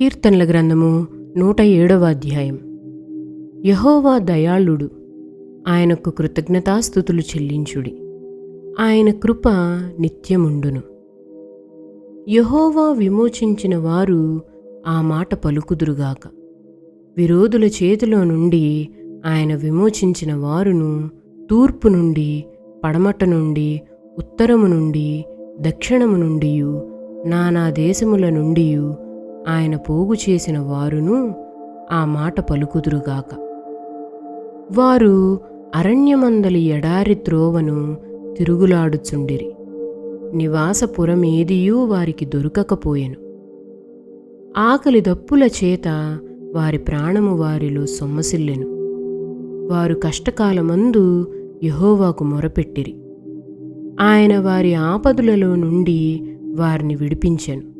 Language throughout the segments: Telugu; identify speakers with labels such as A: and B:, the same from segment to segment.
A: కీర్తనల గ్రంథము నూట ఏడవ అధ్యాయం. యహోవా దయాళుడు ఆయనకు కృతజ్ఞతాస్థుతులు చెల్లించుడి. ఆయన కృప నిత్యముండును. యహోవా విమోచించిన వారు ఆ మాట పలుకుదురుగాక. విరోధుల చేతిలో నుండి ఆయన విమోచించిన వారును తూర్పు నుండి పడమట నుండి ఉత్తరము నుండి దక్షిణము నుండి నానా దేశముల నుండి ఆయన పోగు చేసిన వారును ఆ మాట పలుకుదురుగాక. వారు అరణ్యమందలి ఎడారి త్రోవను తిరుగులాడుచుండిరి. నివాసపురమేదియూ వారికి దొరకకపోయెను. ఆకలి దప్పుల చేత వారి ప్రాణము వారిలో సొమ్మసిల్లెను. వారు కష్టకాలమందు యహోవాకు మొరపెట్టిరి. ఆయన వారి ఆపదులలో నుండి వారిని విడిపించెను.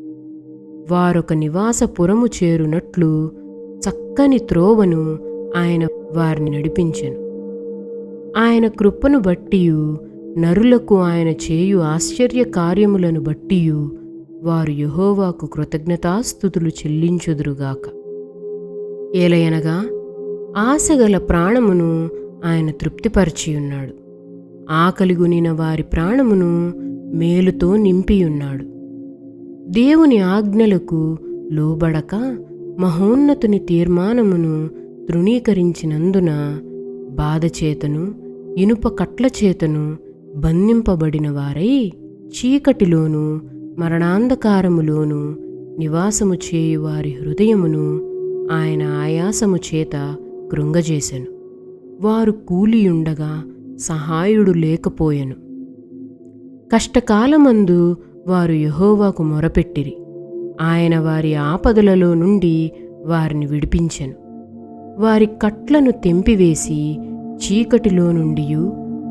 A: వారొక నివాసపురము చేరునట్లు చక్కని త్రోవను ఆయన వారిని నడిపించెను. ఆయన కృపను బట్టియు నరులకు ఆయన చేయు ఆశ్చర్య కార్యములను బట్టియు వారు యహోవాకు కృతజ్ఞతాస్థుతులు చెల్లించుదురుగాక. ఏలయనగా ఆశగల ప్రాణమును ఆయన తృప్తిపరిచియున్నాడు. ఆకలిగునిన వారి ప్రాణమును మేలుతో నింపియున్నాడు. దేవుని ఆజ్ఞలకు లోబడక మహోన్నతుని తీర్మానమును తృణీకరించినందున బాధచేతను ఇనుప కట్ల చేతను బంధింపబడిన వారై చీకటిలోను మరణాంధకారములోను నివాసము చేయు వారి హృదయమును ఆయన ఆయాసము చేత కృంగజేసెను. వారు కూలియుండగా సహాయుడు లేకపోయెను. కష్టకాలమందు వారు యహోవాకు మొరపెట్టిరి. ఆయన వారి ఆపదలలో నుండి వారిని విడిపించెను. వారి కట్లను తెంపివేసి చీకటిలో నుండి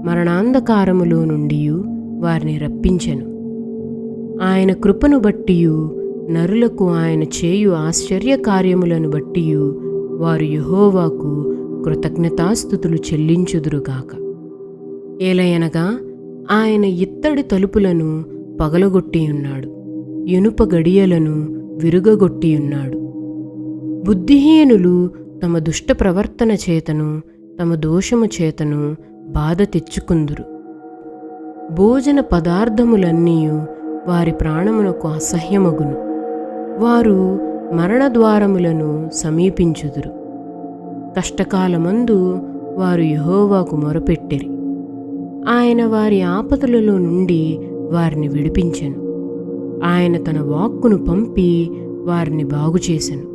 A: మరణాంధకారములో నుండి వారిని రప్పించెను. ఆయన కృపను బట్టియు నరులకు ఆయన చేయు ఆశ్చర్య కార్యములను బట్టియు వారు యహోవాకు కృతజ్ఞతాస్థుతులు చెల్లించుదురుగాక. ఏలయనగా ఆయన ఇత్తడి తలుపులను పగలగొట్టియున్నాడు. ఇనుప గడియలను విరుగగొట్టియున్నాడు. బుద్ధిహీనులు తమ దుష్ట ప్రవర్తన చేతను తమ దోషము చేతను బాధ తెచ్చుకుందురు. భోజన పదార్థములన్నీ వారి ప్రాణమునకు అసహ్యమగును. వారు మరణద్వారములను సమీపించుదురు. కష్టకాలమందు వారు యహోవాకు మొరపెట్టిరి. ఆయన వారి ఆపదలలో నుండి వారిని విడిపించెను. ఆయన తన వాక్కును పంపి వారిని బాగుచేసెను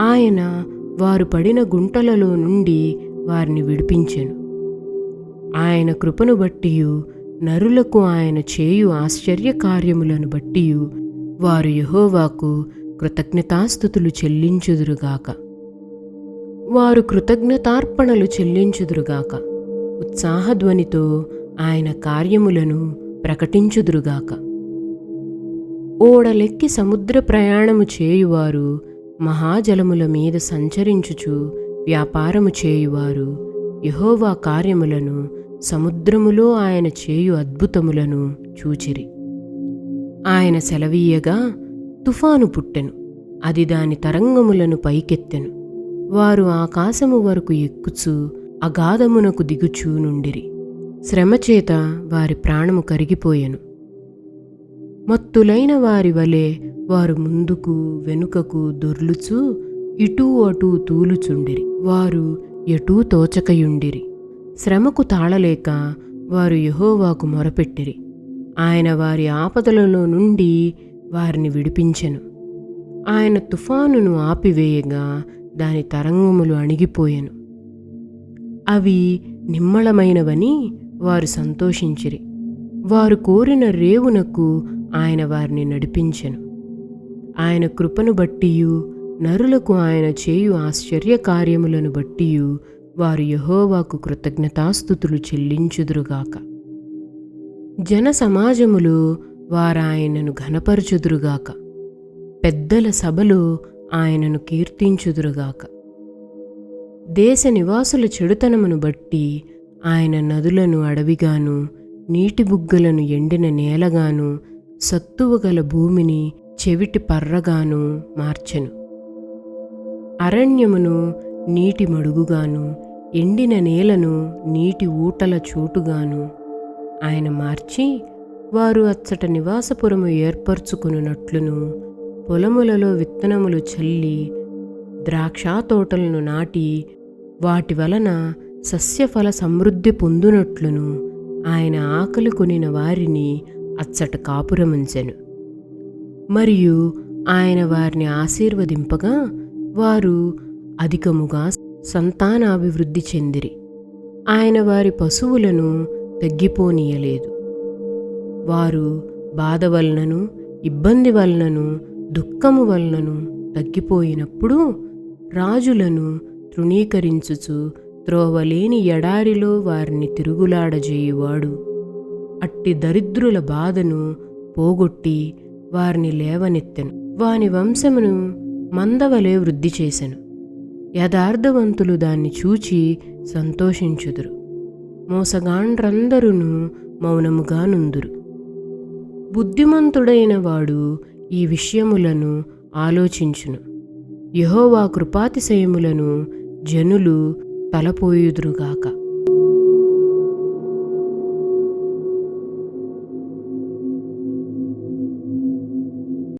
A: ఆయన వారు పడిన గుంటలలో నుండి వారిని విడిపించెను. ఆయన కృపను బట్టి నరులకు ఆయన చేయు ఆశ్చర్య కార్యములను బట్టియు వారు యహోవాకు కృతజ్ఞతాస్థుతులు చెల్లించుదురుగాక. వారు కృతజ్ఞతార్పణలు చెల్లించుదురుగాక. ఉత్సాహధ్వనితో ఆయన కార్యములను ప్రకటించుదురుగాక. ఓడలెక్కి సముద్ర ప్రయాణము చేయువారు మహాజలముల మీద సంచరించుచు వ్యాపారము చేయువారు. యహోవా కార్యములను సముద్రములో ఆయన చేయు అద్భుతములను చూచిరి. ఆయన సెలవీయగా తుఫాను పుట్టెను. అది దాని తరంగములను పైకెత్తెను. వారు ఆకాశము వరకు ఎక్కుచూ అగాధమునకు దిగుచూ నుండిరి. శ్రమచేత వారి ప్రాణము కరిగిపోయెను. మత్తులైన వారి వలె వారు ముందుకు వెనుకకు దొర్లుచూ ఇటూ అటూ తూలుచుండిరి. వారు ఎటూ తోచకయుండిరి. శ్రమకు తాళలేక వారు యహోవాకు మొరపెట్టిరి. ఆయన వారి ఆపదలలో నుండి వారిని విడిపించెను. ఆయన తుఫానును ఆపివేయగా దాని తరంగములు అణిగిపోయెను. అవి నిమ్మళమైనవని వారు సంతోషించిరి. వారు కోరిన రేవునకు ఆయన వారిని నడిపించెను. ఆయన కృపను బట్టియు నరులకు ఆయన చేయు ఆశ్చర్య కార్యములను బట్టియు వారు యహోవాకు కృతజ్ఞతాస్థుతులు చెల్లించుదురుగాక. జన సమాజములు వారాయనను ఘనపరచుదురుగాక. పెద్దల సభలో ఆయనను కీర్తించుదురుగాక. దేశ నివాసుల చెడుతనమును బట్టి ఆయన నదులను అడవిగాను నీటి బుగ్గలను ఎండిన నేలగాను సత్తువ గల భూమిని చెవిటి పర్రగాను మార్చెను. అరణ్యమును నీటి మడుగుగాను ఎండిన నేలను నీటి ఊటల చోటుగాను ఆయన మార్చి వారు అచ్చట నివాసపురము ఏర్పరచుకున్నట్లును పొలములలో విత్తనములు చల్లి ద్రాక్ష తోటలను నాటి వాటి వలన సస్యఫల సమృద్ధి పొందునట్లును. ఆయన ఆకలి కొనిన వారిని అచ్చట కాపురముంచెను. మరియు ఆయన వారిని ఆశీర్వదింపగా వారు అధికముగా సంతానాభివృద్ధి చెందిరి. ఆయన వారి పశువులను తగ్గిపోనీయలేదు. వారు బాధ వలనను ఇబ్బంది వలనను దుఃఖము వలనను తగ్గిపోయినప్పుడు రాజులను తృణీకరించుచు త్రోవలేని ఎడారిలో వారిని తిరుగులాడజేయువాడు. అట్టి దరిద్రుల బాధను పోగొట్టి వారిని లేవనెత్తెను. వాని వంశమును మందవలే వృద్ధి చేసెను. యథార్థవంతులు దాన్ని చూచి సంతోషించుదురు. మోసగాండ్రందరును మౌనముగా నుందురు. బుద్ధిమంతుడైన వాడు ఈ విషయములను ఆలోచించును. యహోవా కృపాతిశయములను జనులు తలపోయుదురుగాక.